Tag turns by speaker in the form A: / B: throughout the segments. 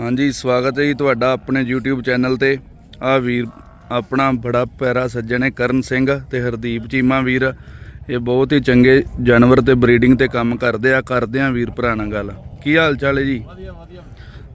A: ਹਾਂਜੀ ਸਵਾਗਤ ਹੈ ਜੀ ਤੁਹਾਡਾ ਆਪਣੇ YouTube ਚੈਨਲ ਤੇ। ਆ ਵੀਰ ਆਪਣਾ ਬੜਾ ਪਿਆਰਾ ਸੱਜਣ ਹੈ ਕਰਨ ਸਿੰਘ ਤੇ ਹਰਦੀਪ ਚੀਮਾ ਵੀਰ। ਇਹ ਬਹੁਤ ਹੀ ਚੰਗੇ ਜਾਨਵਰ ਤੇ ਬਰੀਡਿੰਗ ਤੇ ਕੰਮ ਕਰਦੇ ਆ ਕਰਦੇ ਆ ਵੀਰ ਭਰਾ ਨਾਲ ਗੱਲ। ਕੀ ਹਾਲ ਚਾਲ ਹੈ ਜੀ?
B: ਵਧੀਆ ਵਧੀਆ।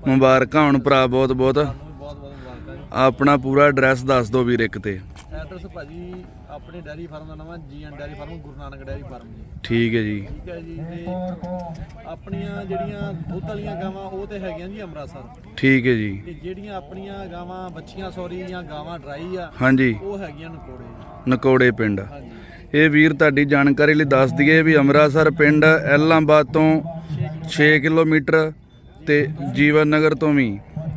A: ਮੁਬਾਰਕਾਂ ਹੁਣ ਭਰਾ ਬਹੁਤ ਬਹੁਤ
B: ਬਹੁਤ ਬਹੁਤ ਮੁਬਾਰਕਾਂ ਜੀ
A: ਆਪਣਾ ਪੂਰਾ ਐਡਰੈਸ ਦੱਸ ਦਿਓ ਵੀਰ ਇੱਕ ਤੇ।
B: ਐਡਰੈਸ ਭਾਜੀ ਆਪਣੇ ਡੈਰੀ ਫਾਰਮ ਦਾ ਨਾਮ ਹੈ GN dairy farm Guru Nanak dairy farm ji.
A: ਠੀਕ ਹੈ ਜੀ।
B: ਠੀਕ ਹੈ ਜੀ ਤੇ ਆਪਣੀਆਂ ਜਿਹੜੀਆਂ ਦੁੱਧ ਵਾਲੀਆਂ ਗਾਵਾਂ ਉਹ ਤੇ ਹੈਗੀਆਂ ਜੀ ਅੰਮ੍ਰਿਤਸਰ।
A: ਠੀਕ ਹੈ ਜੀ।
B: ਤੇ ਜਿਹੜੀਆਂ ਆਪਣੀਆਂ ਗਾਵਾਂ ਬੱਚੀਆਂ ਸੌਰੀ ਜਾਂ ਗਾਵਾਂ ਡਰਾਈ ਆ
A: ਹਾਂਜੀ।
B: ਉਹ ਹੈਗੀਆਂ ਨਕੋੜੇ
A: ਨਕੋੜੇ ਪਿੰਡ।
B: ਹਾਂਜੀ।
A: ਇਹ ਵੀਰ ਤੁਹਾਡੀ ਜਾਣਕਾਰੀ ਲਈ ਦੱਸ ਦਈਏ ਵੀ ਅੰਮ੍ਰਿਤਸਰ ਪਿੰਡ ਐਲਾਂਬਾਦ ਤੋਂ 6 ਕਿਲੋਮੀਟਰ ਤੇ ਜੀਵਨ ਨਗਰ ਤੋਂ ਵੀ।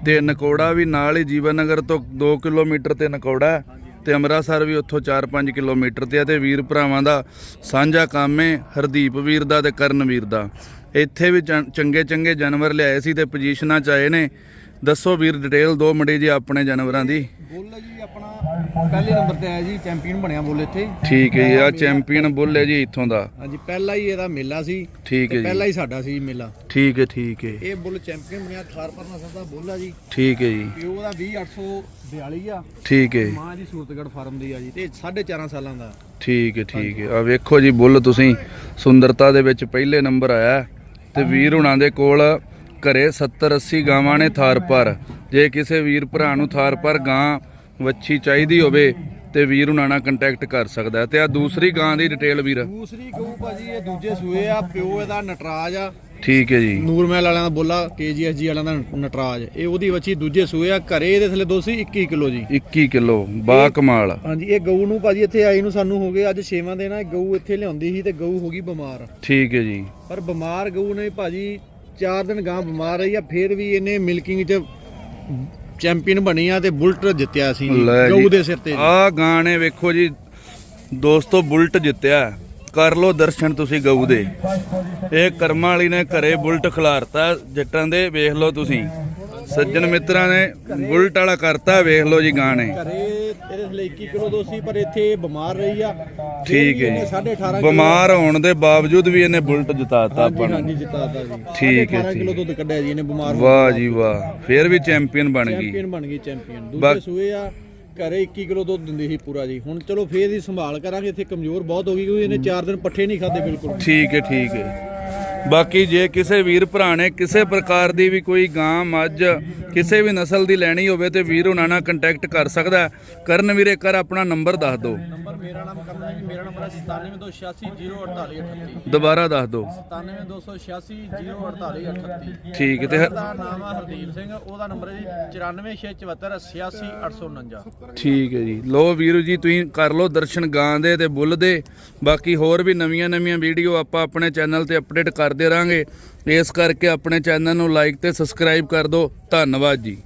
A: ਤੇ ਨਕੋੜਾ ਵੀ ਨਾਲ ਹੀ ਜੀਵਨ ਨਗਰ ਤੋਂ 2 ਕਿਲੋਮੀਟਰ ਤੇ ਨਕੋੜਾ ਹੈ ਤੇ ਅੰਮ੍ਰਿਤਸਰ ਵੀ ਉੱਥੋਂ 4-5 ਕਿਲੋਮੀਟਰ ਤੇ ਆ ਤੇ ਵੀਰ ਭਰਾਵਾਂ ਦਾ ਸਾਂਝਾ ਕੰਮ ਹੈ ਹਰਦੀਪ ਵੀਰ ਦਾ ਤੇ ਕਰਨ ਵੀਰ ਦਾ। ਇੱਥੇ ਵੀ ਚੰਗੇ ਚੰਗੇ ਜਾਨਵਰ ਲਿਆਏ ਸੀ ਤੇ ਪੋਜੀਸ਼ਨਾਂ ਚ ਆਏ ਨੇ। ਦੱਸੋ ਵੀਰ ਡਿਟੇਲ ਦੋ ਮੜੀ ਜੀ ਆਪਣੇ ਜਾਨਵਰਾਂ ਦੀ।
B: ਬੁੱਲ ਜੀ ਆਪਣਾ ਪਹਿਲੇ ਨੰਬਰ ਤੇ ਆਇਆ ਜੀ ਚੈਂਪੀਅਨ ਬਣਿਆ ਬੁੱਲ ਇੱਥੇ।
A: ਠੀਕ ਹੈ ਜੀ ਆ ਚੈਂਪੀਅਨ ਬੁੱਲ ਹੈ ਜੀ ਇੱਥੋਂ ਦਾ।
B: ਹਾਂਜੀ ਪਹਿਲਾ ਹੀ ਇਹਦਾ ਮੇਲਾ ਸੀ
A: ਠੀਕ ਹੈ
B: ਤੇ ਪਹਿਲਾ
A: ਜੀ
B: ਹੀ ਸਾਡਾ ਸੀ ਮੇਲਾ।
A: ਠੀਕ ਹੈ ਠੀਕ ਹੈ।
B: ਇਹ ਬੁੱਲ ਚੈਂਪੀਅਨ ਬਣਿਆ ਥਾਰਪਰ ਨਸਲ ਦਾ ਬੁੱਲ ਆ ਜੀ।
A: ਠੀਕ ਹੈ ਜੀ।
B: ਪਿਓ ਦਾ 20842 ਆ।
A: ਠੀਕ ਹੈ
B: ਮਾਂ ਦੀ ਸੂਰਤਗੜ ਫਾਰਮ ਦੀ ਆ ਜੀ ਤੇ 4.5 ਸਾਲਾਂ ਦਾ।
A: ਠੀਕ ਹੈ ਠੀਕ ਹੈ। ਆ ਵੇਖੋ ਜੀ ਬੁੱਲ ਤੁਸੀਂ ਸੁੰਦਰਤਾ ਦੇ ਵਿੱਚ ਪਹਿਲੇ ਨੰਬਰ ਆਇਆ। ਤੇ ਵੀਰ ਹੁਣਾਂ ਦੇ ਕੋਲ ਘਰੇ 70 80 ਗਾਵਾਂ ਨੇ ਥਾਰ ਪਰ। ਜੇ ਕਿਸੇ ਵੀਰ ਭਰਾ ਨੂੰ ਥਾਰ ਪਰ ਗਾਂ ਵੱਛੀ ਚਾਹੀਦੀ ਹੋਵੇ ਤੇ ਵੀਰ ਹੁਣਾਂ ਨਾਲ ਕੰਟੈਕਟ ਕਰ ਸਕਦਾ ਤੇ ਆ ਦੂਸਰੀ ਗਾਂ ਦੀ ਡਿਟੇਲ ਵੀਰ।
B: ਦੂਸਰੀ ਗਊ ਭਾਜੀ ਇਹ ਦੂਜੇ ਸੂਏ ਆ ਪਿਓ ਇਹਦਾ ਨਟਰਾਜ ਆ।
A: ਠੀਕ ਹੈ ਜੀ।
B: ਨੂਰਮਹਿਲ ਵਾਲਿਆਂ ਦਾ ਬੋਲਾ ਕੇਜੀਐਸਜੀ ਵਾਲਿਆਂ ਦਾ ਨਟਰਾਜ। ਇਹ ਉਹਦੀ ਵੱਛੀ ਦੂਜੇ ਸੂਏ ਆ ਘਰੇ ਇਹਦੇ ਥੱਲੇ ਦੋ ਸੀ 21 ਕਿਲੋ ਜੀ।
A: 21 ਕਿਲੋ ਬਾ ਕਮਾਲ
B: ਹਾਂਜੀ ਇਹ ਗਊ ਨੂੰ ਭਾਜੀ ਇੱਥੇ ਆਈ ਨੂੰ ਸਾਨੂੰ ਹੋ ਗਏ ਅੱਜ 6ਵਾਂ ਦਿਨ ਆ ਗਊ ਇੱਥੇ ਲਿਆਉਂਦੀ ਸੀ ਤੇ ਗਊ ਹੋ ਗਈ ਬਿਮਾਰ।
A: ਠੀਕ ਹੈ ਜੀ।
B: ਪਰ ਬਿਮਾਰ ਗਊ ਨੇ ਭਾਜੀ 4 ਦਿਨ ਗਾਂ ਬਿਮਾਰ ਰਹੀ ਆ ਫਿਰ ਵੀ ਇਹਨੇ ਮਿਲਕਿੰਗ 'ਚ ਚੈਂਪੀਅਨ ਬਣੀ ਆ ਤੇ ਬੁਲਟ ਜਿੱਤਿਆ ਸੀ
A: ਲੈ
B: ਗਊ
A: ਜੀ।
B: ਦੇ ਸਿਰ ਤੇ
A: ਆ ਗਾਂ ਨੇ ਵੇਖੋ ਜੀ ਦੋਸਤੋ ਬੁਲਟ ਜਿੱਤਿਆ। ਕਰ ਲੋ ਦਰਸ਼ਨ ਤੁਸੀਂ ਗਊ ਦੇ ਇਹ ਕਰਮਾਂ ਵਾਲੀ ਨੇ ਘਰੇ ਬੁਲਟ ਖਿਲਾਰਤਾ ਜੱਟਾਂ ਦੇ ਵੇਖ ਲਓ ਤੁਸੀਂ ਸੱਜਣ ਮਿੱਤਰਾਂ ਨੇ ਬੁਲਟ ਵਾਲਾ ਕਰਤਾ ਵੇਖ ਲਓ ਜੀ ਗਾਂ ਨੇ
B: ਘਰੇ ਇਹਦੇ ਥੱਲੇ 21 ਕਿਲੋ ਦੋ ਸੀ ਪਰ ਇੱਥੇ ਬਿਮਾਰ ਰਹੀ ਆ।
A: ਠੀਕ ਹੈ ਜੀ
B: 18.5 ਕਿਲੋ
A: ਬਿਮਾਰ ਹੋਣ ਦੇ ਬਾਵਜੂਦ ਵੀ ਇਹਨੇ ਬੁਲਟ ਜਿਤਾਤਾ ਆਪਾਂ ਨੂੰ।
B: ਹਾਂਜੀ ਜਿਤਾਤਾ ਜੀ।
A: ਠੀਕ ਹੈ,
B: 18 ਕਿਲੋ। ਦੁੱਧ ਕੱਢਿਆ ਜੀ ਇਹਨੇ ਬਿਮਾਰ
A: ਵਾਹ ਜੀ ਵਾਹ ਫੇਰ ਵੀ ਚੈਂਪੀਅਨ ਬਣ ਗਈ।
B: ਚੈਂਪੀਅਨ ਬਣ ਗਈ ਚੈਂਪੀਅਨ। ਦੂਜੇ ਸੂਏ ਆ ਘਰੇ 21 ਕਿਲੋ ਦੁੱਧ ਦਿੰਦੀ ਸੀ ਪੂਰਾ ਜੀ। ਹੁਣ ਚਲੋ ਫੇਰ ਦੀ ਸੰਭਾਲ ਕਰਾਂਗੇ ਇੱਥੇ ਕਮਜ਼ੋਰ ਬਹੁਤ ਹੋ ਗਈ ਕਿਉਂਕਿ ਇਹਨੇ 4 ਦਿਨ ਪੱਠੇ ਨਹੀਂ ਖਾਦੇ ਬਿਲਕੁਲ।
A: ਠੀਕ ਹੈ ਠੀਕ ਹੈ। ਬਾਕੀ ਜੇ ਕਿਸੇ ਵੀਰ ਭਰਾ ਨੇ ਕਿਸੇ ਪ੍ਰਕਾਰ ਦੀ ਵੀ ਕੋਈ ਗਾਂ, ਮੱਝ, ਕਿਸੇ ਵੀ ਨਸਲ ਦੀ ਲੈਣੀ ਹੋਵੇ ਤੇ ਵੀਰ ਉਹਨਾਂ ਨਾਲ ਕੰਟੈਕਟ ਕਰ ਸਕਦਾ ਕਰਨ ਵੀਰੇ, ਕਰ ਆਪਣਾ ਨੰਬਰ ਦੱਸ ਦਿਓ।
B: ਮੇਰਾ ਨਾਮ ਕਰਨਾ ਜੀ ਮੇਰਾ ਨੰਬਰ ਹੈ 9728604838
A: ਦੁਬਾਰਾ ਦੱਸ ਦਿਓ।
B: 9728604838
A: ਠੀਕ ਹੈ ਤੇ ਹ-
B: ਨਾਮ ਹਰਦੀਪ ਸਿੰਘ ਉਹਦਾ ਨੰਬਰ ਹੈ ਜੀ 9467788849
A: ਠੀਕ ਹੈ ਜੀ। ਲੋ ਵੀਰ ਜੀ ਤੁਸੀਂ ਕਰ ਲਓ ਦਰਸ਼ਨ ਗਾਂ ਦੇ ਤੇ ਬੁੱਲ ਦੇ। ਬਾਕੀ ਹੋਰ ਵੀ ਨਵੀਆਂ ਨਵੀਆਂ ਵੀਡੀਓ ਆਪਾਂ ਆਪਣੇ ਚੈਨਲ ਤੇ ਅਪਡੇਟ ਕਰਦੇ ਰਾਂਗੇ। ਇਸ ਕਰਕੇ ਆਪਣੇ ਚੈਨਲ ਨੂੰ ਲਾਈਕ ਤੇ ਸਬਸਕ੍ਰਾਈਬ ਕਰ ਦਿਓ। ਧੰਨਵਾਦ ਜੀ।